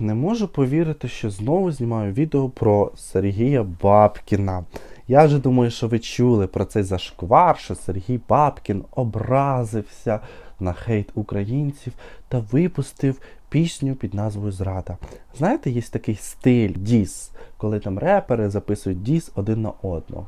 Не можу повірити, що знову знімаю відео про Сергія Бабкіна. Я вже думаю, що ви чули про цей зашквар, що Сергій Бабкін образився на хейт українців та випустив пісню під назвою Зрада. Знаєте, є такий стиль діс, коли там репери записують діс один на одного.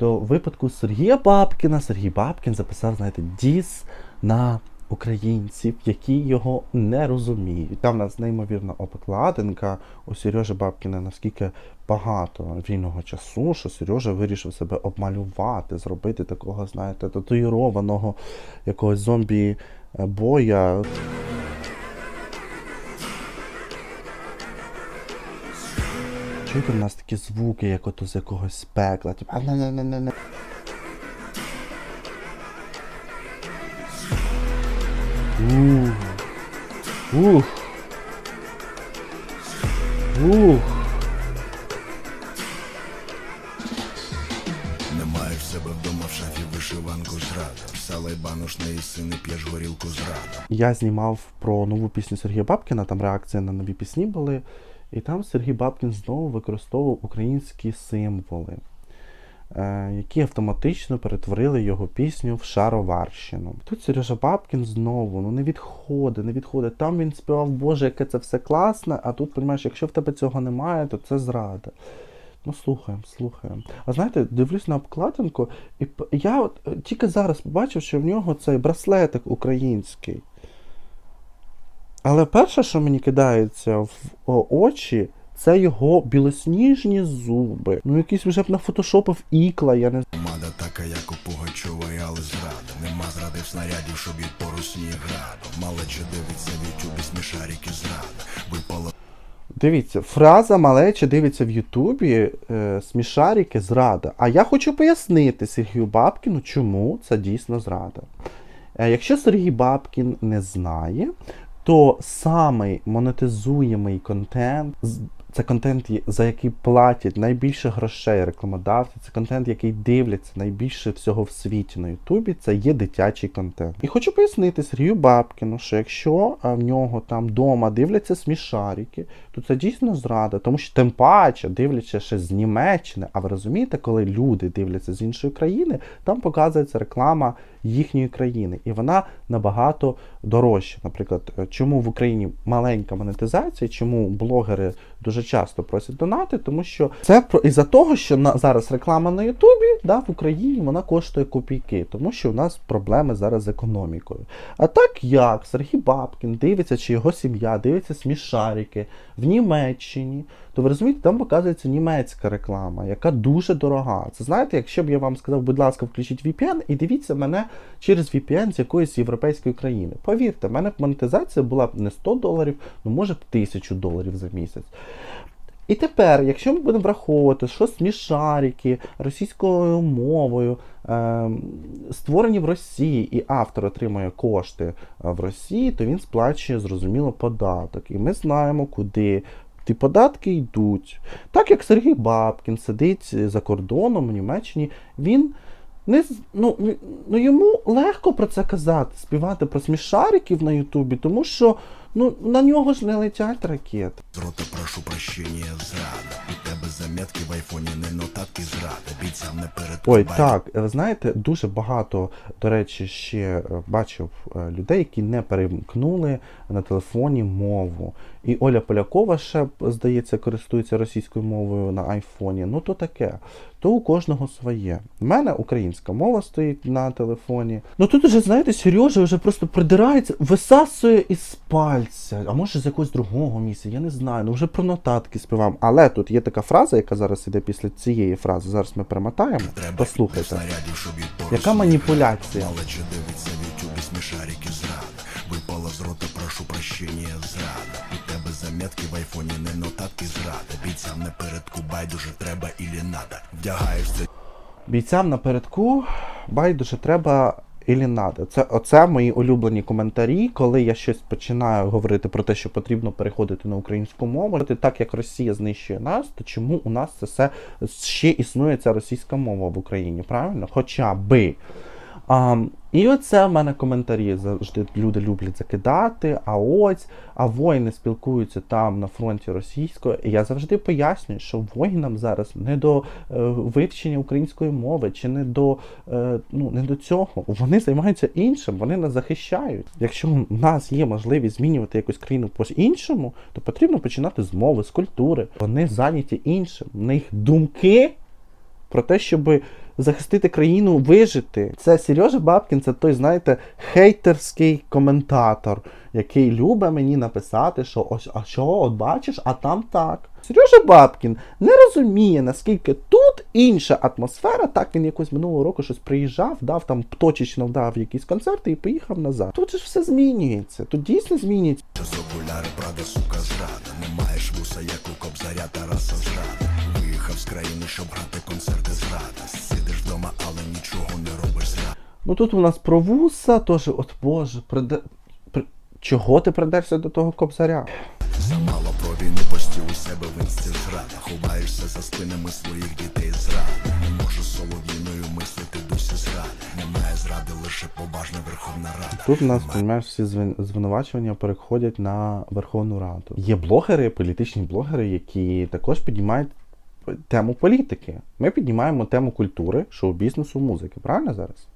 В випадку Сергія Бабкіна Сергій Бабкін записав, знаєте, діс на українців, які його не розуміють. Там в нас неймовірна обкладинка у Сережі Бабкіна наскільки багато вільного часу, що Сережа вирішив себе обмалювати, зробити такого, знаєте, татуїрованого якогось зомбі е, боя. Чуєте, в нас такі звуки, як ото з якогось пекла. Типу, Ух. Ух. Не маєш себе вдома в шафі вишиванку зрада. Сала й їси, не п'єш горілку зрада. Я знімав про нову пісню Сергія Бабкіна, там реакції на нові пісні були. І там Сергій Бабкін знову використовував українські символи, які автоматично перетворили його пісню в шароварщину. Тут Сережа Бабкін знову ну не відходить, не відходить. Там він співав, Боже, яке це все класне, а тут, розумієш, якщо в тебе цього немає, то це зрада. Ну, слухаємо, слухаємо. А знаєте, дивлюсь на обкладинку, і я от е, тільки зараз побачив, що в нього цей браслетик український. Але перше, що мені кидається в очі, це його білосніжні зуби. Ну, якийсь вже б нафотошопив ікла, я не Мада така, як у Пугачової, але зрада. Нема зради в снарядів, щоб від порусні граду. Малече дивиться в ютюбі смішарики зрада. Випало Дивіться, фраза малече дивиться в Ютубі е, смішарики зрада. А я хочу пояснити Сергію Бабкіну, чому це дійсно зрада. Е, якщо Сергій Бабкін не знає, то самий монетизуємий контент це контент, за який платять найбільше грошей рекламодавці, це контент, який дивляться найбільше всього в світі на Ютубі, це є дитячий контент. І хочу пояснити Сергію Бабкіну, що якщо в нього там вдома дивляться смішарики, то це дійсно зрада, тому що тим паче дивляться ще з Німеччини. А ви розумієте, коли люди дивляться з іншої країни, там показується реклама їхньої країни, і вона набагато дорожча. Наприклад, е, чому в Україні маленька монетизація, чому блогери дуже часто просять донати, тому що це із-за того, що на зараз реклама на Ютубі, да, в Україні вона коштує копійки, тому що у нас проблеми зараз з економікою. А так як Сергій Бабкін дивиться, чи його сім'я дивиться смішарики в Німеччині, то ви розумієте, там показується німецька реклама, яка дуже дорога. Це знаєте, якщо б я вам сказав, будь ласка, включіть VPN і дивіться мене через VPN з якоїсь європейської країни. Повірте, в мене монетизація була б не 100 доларів, ну може б 1000 доларів за місяць. І тепер, якщо ми будемо враховувати, що смішарики російською мовою ем, створені в Росії, і автор отримує кошти е, в Росії, то він сплачує зрозуміло податок. І ми знаємо, куди ті податки йдуть. Так як Сергій Бабкін сидить за кордоном в Німеччині, він не ну, ну йому легко про це казати, співати про смішариків на Ютубі, тому що ну, на нього ж не летять ракети. Прошу прощення зрада. У тебе заметки в айфоні, не нотатки зрада. Бійцям не перед Ой, так, ви знаєте, дуже багато, до речі, ще е, бачив е, людей, які не перемкнули на телефоні мову. І Оля Полякова ще, здається, користується російською мовою на айфоні. Ну то таке. То у кожного своє. У мене українська мова стоїть на телефоні. Ну тут уже, знаєте, Сережа вже просто придирається, висасує із пальця, а може з якогось другого місця, я не знаю. Ну вже про нотатки співам. Але тут є така фраза, яка зараз іде після цієї фрази. Зараз ми перемотаємо. Треба Послухайте. Яка маніпуляція? Випала з рота, прошу прощення зрада. Заметки в айфоні, не нотатки зрада. Бійцям не передку байдуже треба ілі надо. Вдягаєшся Бійцям напередку байдуже треба ілі надо. Це оце мої улюблені коментарі, коли я щось починаю говорити про те, що потрібно переходити на українську мову. Так як Росія знищує нас, то чому у нас це все ще існує ця російська мова в Україні? Правильно? Хоча би. А, і оце в мене коментарі завжди люди люблять закидати. А ось, а воїни спілкуються там на фронті російською. І я завжди пояснюю, що воїнам зараз не до е, вивчення української мови чи не до, е, ну, не до цього. Вони займаються іншим, вони нас захищають. Якщо в нас є можливість змінювати якусь країну по-іншому, то потрібно починати з мови, з культури. Вони зайняті іншим. В них думки про те, щоб захистити країну, вижити. Це Сережа Бабкін, це той, знаєте, хейтерський коментатор, який любить мені написати, що ось, а що, от бачиш, а там так. Сережа Бабкін не розуміє, наскільки тут інша атмосфера. Так він якось минулого року щось приїжджав, дав там точечно дав якісь концерти і поїхав назад. Тут же ж все змінюється. Тут дійсно змінюється. З окуляри, правда, сука, зрада. Не маєш вуса, як у кобзаря Тараса зрада. Виїхав з країни, щоб грати концерти зрада. Сидиш вдома, але нічого не робиш зрада. Ну тут у нас про вуса, теж, от Боже, приде... при... чого ти придешся до того кобзаря? Замало про війну постів у себе в інсті зрада. Ховаєшся за спинами своїх дітей зрада. Не можу солов'їною мислити досі зрада. Немає зради, лише поважна Верховна Рада. Тут у нас, розумієш, всі звин- звинувачування переходять на Верховну Раду. Є блогери, політичні блогери, які також піднімають тему політики. Ми піднімаємо тему культури, шоу-бізнесу, музики. Правильно зараз?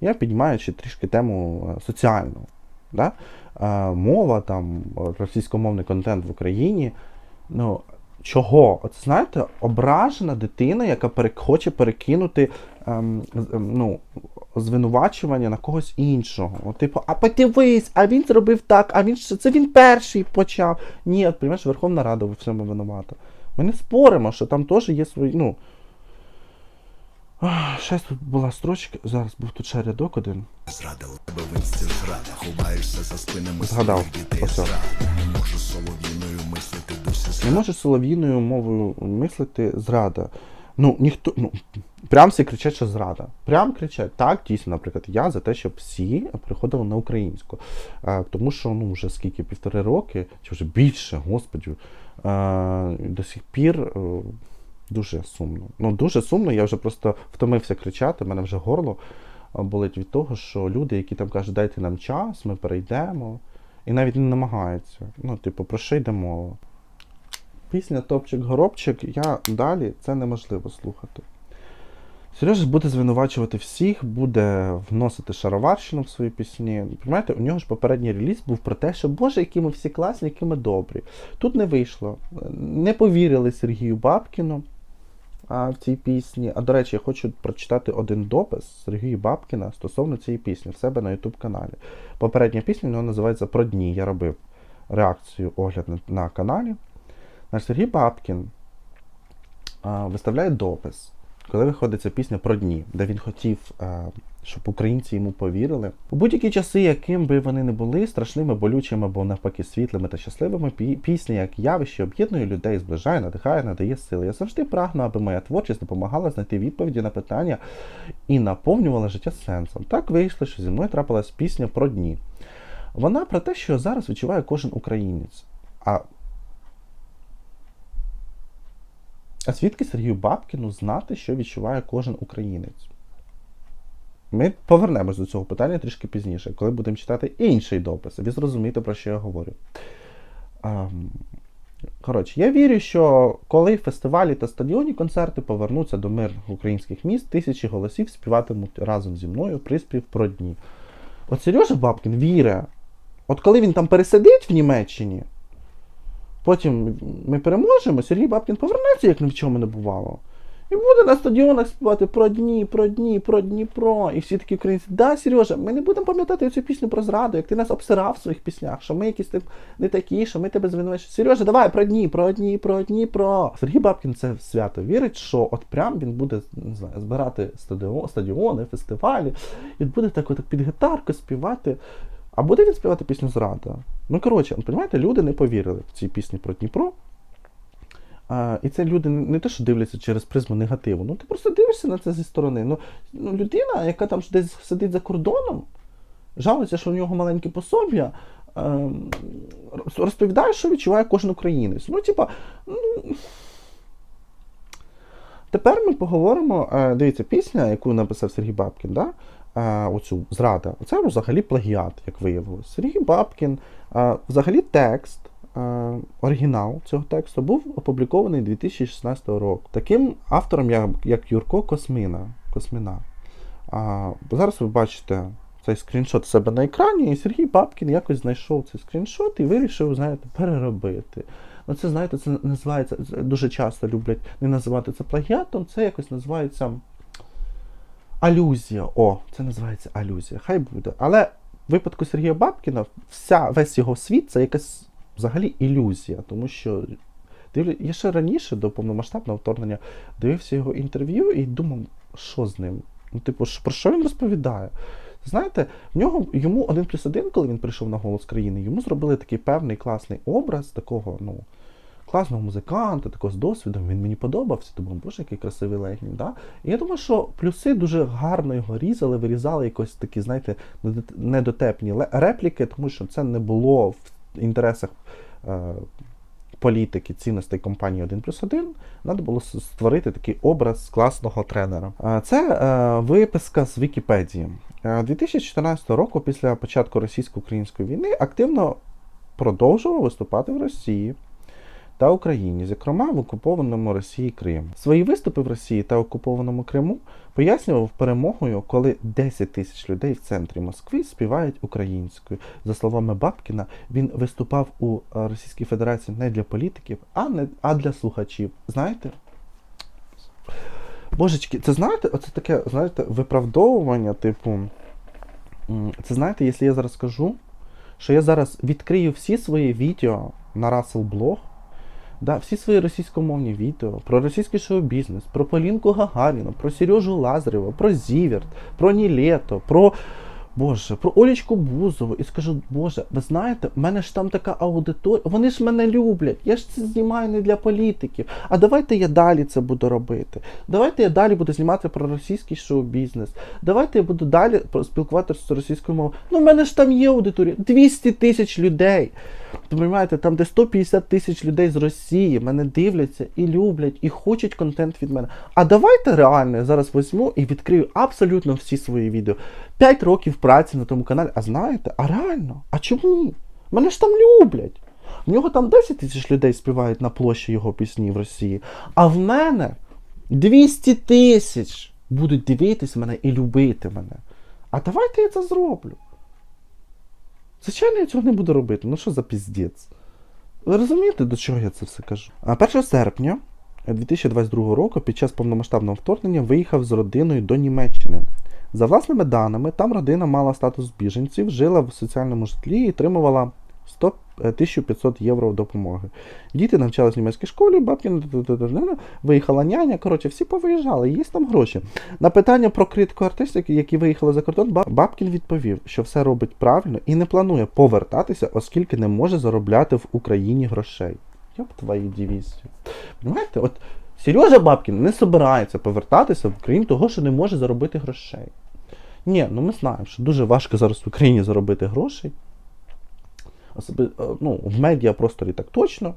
Я піднімаю ще трішки тему е, соціальну. Да? Е, мова, там, російськомовний контент в Україні. Ну, чого? От знаєте, ображена дитина, яка хоче перекинути ем, ем, ну, звинувачування на когось іншого. От, типу, а подивись, а він зробив так, а він це він перший почав. Ні, от, розумієш, Верховна Рада в цьому винувата. Ми не споримо, що там теж є свої. ну... Щось тут була строчка, зараз був тут ще рядок один. Зрадила тебе в зрада. Ховаєшся за спинами Згадав. дітей зрада. Не можу солов'їною мислити досі Не зрада. може солов'їною мовою мислити зрада. Ну, ніхто. Ну, прям всі кричать, що зрада. Прям кричать. Так, дійсно, наприклад, я за те, щоб всі приходили на українську. Е, тому що ну, вже скільки півтори роки, чи вже більше, господи, до сих пір. Е, Дуже сумно. Ну, дуже сумно, я вже просто втомився кричати, в мене вже горло болить від того, що люди, які там кажуть, дайте нам час, ми перейдемо, і навіть не намагаються. Ну, типу, про що йде мова? Пісня Топчик-горобчик, я далі це неможливо слухати. Сережа буде звинувачувати всіх, буде вносити шароварщину в свої пісні. Понимаєте, у нього ж попередній реліз був про те, що Боже, які ми всі класні, які ми добрі. Тут не вийшло. Не повірили Сергію Бабкіну а, в цій пісні. А до речі, я хочу прочитати один допис Сергія Бабкіна стосовно цієї пісні в себе на YouTube каналі. Попередня пісня у нього називається Про дні. Я робив реакцію, огляд на, на каналі. Наш Сергій Бабкін а, виставляє допис, коли виходить ця пісня про дні, де він хотів, щоб українці йому повірили. У будь-які часи, яким би вони не були, страшними, болючими або навпаки світлими та щасливими, пісня як явище об'єднує людей, зближає, надихає, надає сили. Я завжди прагну, аби моя творчість допомагала знайти відповіді на питання і наповнювала життя сенсом. Так вийшло, що зі мною трапилась пісня про дні. Вона про те, що зараз відчуває кожен українець. А А звідки Сергію Бабкіну знати, що відчуває кожен українець? Ми повернемось до цього питання трішки пізніше, коли будемо читати інший допис. Ви зрозумієте, про що я говорю. Коротше, я вірю, що коли фестивалі та стадіонні концерти повернуться до мир українських міст, тисячі голосів співатимуть разом зі мною приспів про дні. От Сережа Бабкін вірить. От коли він там пересидить в Німеччині, Потім ми переможемо, Сергій Бабкін повернеться, як ні в чому не бувало. І буде на стадіонах співати про дні, про дні, про Дніпро. І всі такі українці, да, Сережа, ми не будемо пам'ятати цю пісню про зраду, як ти нас обсирав в своїх піснях, що ми якісь не такі, що ми тебе звинувачуємо. Сережа, давай про дні, про дні, про Дніпро. Сергій Бабкін це свято вірить, що от прям він буде не знаю, збирати стадіон, стадіони, фестивалі, і буде так, от під гітарку співати. А буде він співати пісню Зрада? Ну, коротше, розумієте, люди не повірили в ці пісні про Дніпро. А, і це люди не те, що дивляться через призму негативу. Ну ти просто дивишся на це зі сторони. Ну, ну людина, яка там десь сидить за кордоном, жалується, що у нього маленьке пособ'я, ем, розповідає, що відчуває кожен українець. Ну, типа, ну. Тепер ми поговоримо. е, Дивіться, пісня, яку написав Сергій Бабкін, да? Оцю зрада, це взагалі плагіат, як виявилось. Сергій Бабкін, взагалі текст, оригінал цього тексту був опублікований 2016 року. Таким автором, як, Юрко Космина. Космина. А, зараз ви бачите цей скріншот себе на екрані, і Сергій Бабкін якось знайшов цей скріншот і вирішив, знаєте, переробити. Ну, це, знаєте, це називається, дуже часто люблять не називати це плагіатом, це якось називається алюзія. О, це називається алюзія. Хай буде. Але в випадку Сергія Бабкіна вся, весь його світ це якась взагалі ілюзія, тому що я ще раніше до повномасштабного вторгнення дивився його інтерв'ю і думав, що з ним? Ну, типу, про що він розповідає? Знаєте, в нього йому один плюс один, коли він прийшов на голос країни, йому зробили такий певний класний образ такого, ну, класного музиканта, такого з досвідом. Він мені подобався. Думав, боже, який красивий легінь. Да? І я думаю, що плюси дуже гарно його різали, вирізали якось такі, знаєте, недотепні репліки, тому що це не було в інтересах. Е- Політики, цінностей компанії 1 плюс 1, треба було створити такий образ класного тренера. Е, Це е, виписка з Вікіпедії. Е, 2014 року, після початку російсько-української війни, активно продовжував виступати в Росії та Україні, зокрема в окупованому Росії Крим. Свої виступи в Росії та окупованому Криму пояснював перемогою, коли 10 тисяч людей в центрі Москви співають українською. За словами Бабкіна, він виступав у е, Російській Федерації не для політиків, а не а для слухачів. Знаєте? Божечки, це знаєте, оце таке, знаєте, виправдовування, типу. Це знаєте, якщо я зараз скажу, що я зараз відкрию всі свої відео на Russell Blog, да, всі свої російськомовні відео про російський шоу-бізнес, про Полінку Гагаріну, про Сережу Лазарєва, про Зіверт, про Нілето, про. Боже, про Олічку Бузову і скажу, Боже, ви знаєте, в мене ж там така аудиторія, вони ж мене люблять. Я ж це знімаю не для політиків. А давайте я далі це буду робити. Давайте я далі буду знімати про російський шоу-бізнес. Давайте я буду далі спілкуватися з російською мовою. Ну, в мене ж там є аудиторія 200 тисяч людей. Розумієте, там де 150 тисяч людей з Росії мене дивляться і люблять, і хочуть контент від мене. А давайте реально я зараз візьму і відкрию абсолютно всі свої відео. 5 років праці на тому каналі. А знаєте, а реально? А чому? Мене ж там люблять. В нього там 10 тисяч людей співають на площі його пісні в Росії. А в мене 200 тисяч будуть дивитись мене і любити мене. А давайте я це зроблю. Звичайно, я цього не буду робити. Ну що за піздець? Ви розумієте, до чого я це все кажу? 1 серпня 2022 року під час повномасштабного вторгнення виїхав з родиною до Німеччини. За власними даними, там родина мала статус біженців, жила в соціальному житлі і отримувала 100, е, 1500 євро допомоги. Діти навчались в німецькій школі, бабки виїхала няня. Коротше, всі повиїжджали, є там гроші. На питання про критику артистів, які виїхали за кордон, Баб- Бабкін відповів, що все робить правильно і не планує повертатися, оскільки не може заробляти в Україні грошей. Йоп твою дивізію. Понимаєте, от Сережа Бабкін не збирається повертатися в Україну того, що не може заробити грошей. Ні, ну ми знаємо, що дуже важко зараз в Україні заробити грошей. Особи, е, ну, в медіапросторі так точно.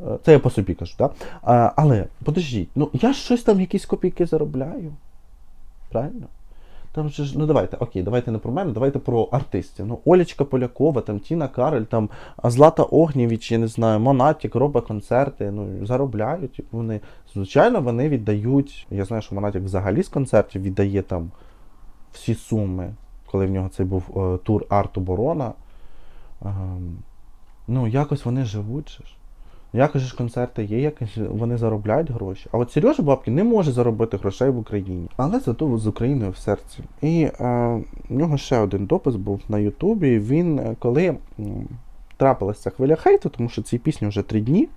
Е, Це я по собі кажу, так? А, але подождіть, ну я щось там якісь копійки заробляю. Правильно? Там же ж, ну давайте, окей, давайте не про мене, давайте про артистів. Ну, Олічка Полякова, там Тіна Карель, там Злата Огнєвіч, я не знаю, Монатік робить концерти, ну, заробляють вони. Звичайно, вони віддають. Я знаю, що Монатік взагалі з концертів віддає там всі суми, коли в нього цей був е, тур Арт Оборона. Ем, ну, якось вони живуть ж. Якось ж концерти є, як вони заробляють гроші. А от Сережа Бабкін не може заробити грошей в Україні. Але зато з Україною в серці. І е, в нього ще один допис був на Ютубі. Він е, коли трапилася хвиля хейту, тому що цій пісні вже три дні.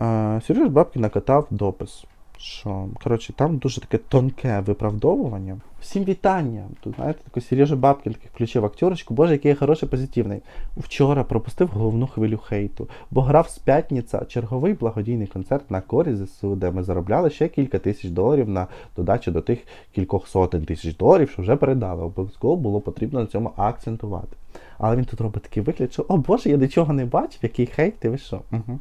Е, Сережа Бабкін накатав допис. Що, коротше, там дуже таке тонке виправдовування. Всім вітання. Тут, знаєте, такий Сережа Бабкін включив актерочку. Боже, який я хороший, позитивний. Вчора пропустив головну хвилю хейту, бо грав з п'ятниця черговий благодійний концерт на користь ЗСУ, де ми заробляли ще кілька тисяч доларів на додачу до тих кількох сотень тисяч доларів, що вже передали. Обов'язково було потрібно на цьому акцентувати. Але він тут робить такий вигляд, що о Боже, я нічого не бачив, який хейт, ти ви що? Угу.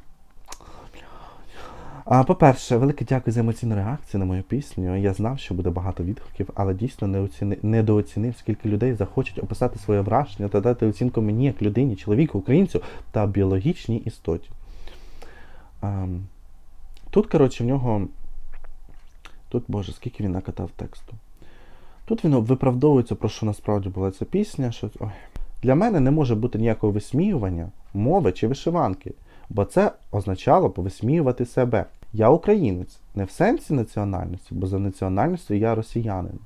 По-перше, велике дякую за емоційну реакцію на мою пісню. Я знав, що буде багато відгуків, але дійсно не оціни... недооцінив, скільки людей захочуть описати своє враження та дати оцінку мені як людині, чоловіку, українцю та біологічній істоті. Тут, коротше, в нього. Тут, боже, скільки він накатав тексту. Тут він виправдовується, про що насправді була ця пісня. Що... Ой. Для мене не може бути ніякого висміювання мови чи вишиванки, бо це означало повисміювати себе. Я українець, не в сенсі національності, бо за національністю я росіянин.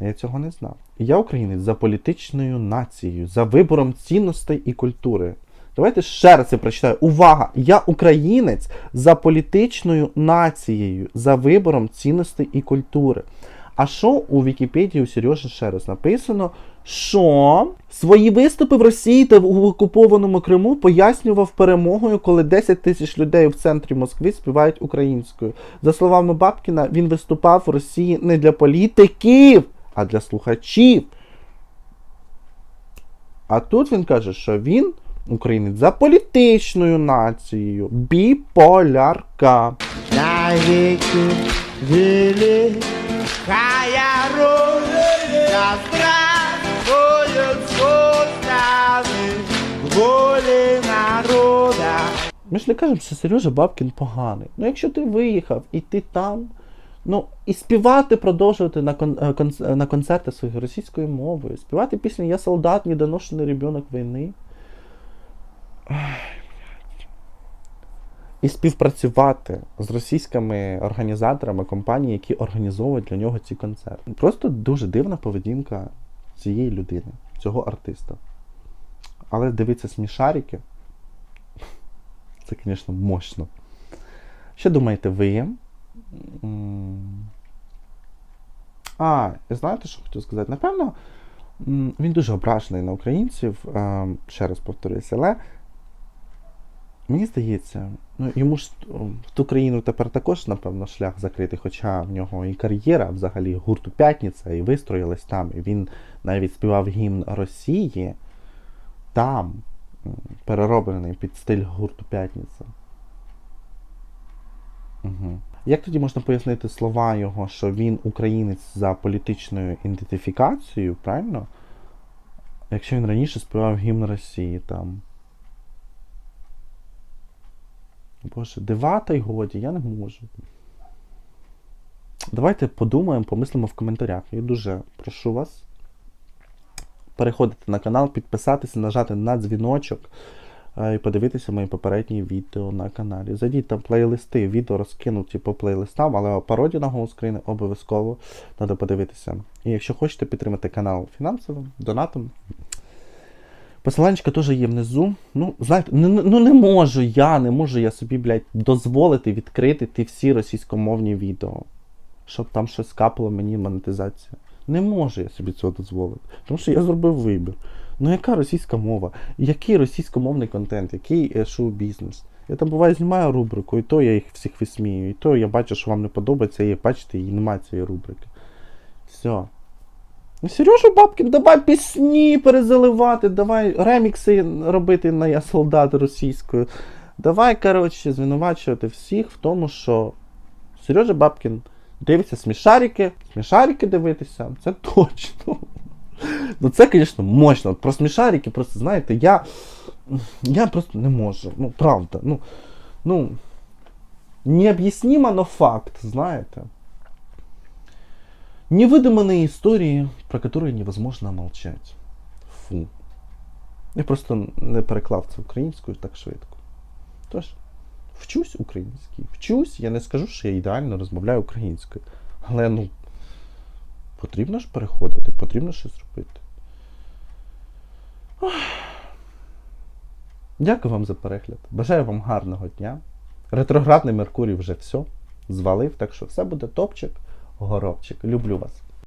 Я цього не знав. Я українець за політичною нацією, за вибором цінностей і культури. Давайте ще раз це прочитаю. Увага! Я українець за політичною нацією, за вибором цінностей і культури. А що у Вікіпедії у Сережі ще раз написано, що свої виступи в Росії та в окупованому Криму пояснював перемогою, коли 10 тисяч людей в центрі Москви співають українською. За словами Бабкіна, він виступав в Росії не для політиків, а для слухачів. А тут він каже, що він українець за політичною нацією, біполярка. Навеки великая Родина, здравствует Ми ж не кажемо, що Сережа Бабкін поганий. Ну, якщо ти виїхав і ти там, ну і співати продовжувати на кон, е, е, на концерти своєю російською мовою, співати пісню Я солдат, недоношений ребенок війни. І співпрацювати з російськими організаторами компаній, які організовують для нього ці концерти. Просто дуже дивна поведінка цієї людини, цього артиста. Але дивіться смішарики. Це, звісно, мощно. Що думаєте ви? А, знаєте, що хотів сказати? Напевно, він дуже ображений на українців, ще раз повторюся, але мені здається, ну, йому ж в ту країну тепер також, напевно, шлях закритий, хоча в нього і кар'єра взагалі гурту П'ятниця, і вистроїлась там, і він навіть співав гімн Росії там, перероблений під стиль гурту П'ятниця. Угу. Як тоді можна пояснити слова його, що він українець за політичною ідентифікацією, правильно? Якщо він раніше співав гімн Росії там. Боже, дива та й годі, я не можу. Давайте подумаємо, помислимо в коментарях. Я дуже прошу вас переходити на канал, підписатися, нажати на дзвіночок е, і подивитися мої попередні відео на каналі. Зайдіть там плейлисти, відео розкинуті по плейлистам, але пародію на голос країни обов'язково треба подивитися. І якщо хочете підтримати канал фінансово, донатом. Посиланчика теж є внизу. Ну, знаєте, ну, ну не можу я, не можу я собі, блядь, дозволити відкрити ті всі російськомовні відео. Щоб там щось капало мені монетизація. Не можу я собі цього дозволити. Тому що я зробив вибір. Ну яка російська мова? Який російськомовний контент, який е, шоу-бізнес? Я там буває знімаю рубрику, і то я їх всіх висмію, і то я бачу, що вам не подобається, і бачите, і немає цієї рубрики. Все. Ну, Сережа Бабкін, давай пісні перезаливати, давай ремікси робити на я солдат російською. Давай, коротше, звинувачувати всіх в тому, що Сережа Бабкін дивиться смішарики, смішарики дивитися, це точно. Ну це, звісно, мощно. От Про смішарики, просто, знаєте, я. Я просто не можу. Ну, правда. Ну, ну необъяснимо, но факт, знаєте. Невыдуманные истории, про которые невозможно молчать. Фу. Я просто не переклав це українською так швидко. Тож, вчусь українській. Вчусь, я не скажу, що я ідеально розмовляю українською. Але ну, потрібно ж переходити, потрібно щось робити. Дякую вам за перегляд. Бажаю вам гарного дня. Ретроградний Меркурій вже все звалив, так що все буде топчик, горобчик. Люблю вас.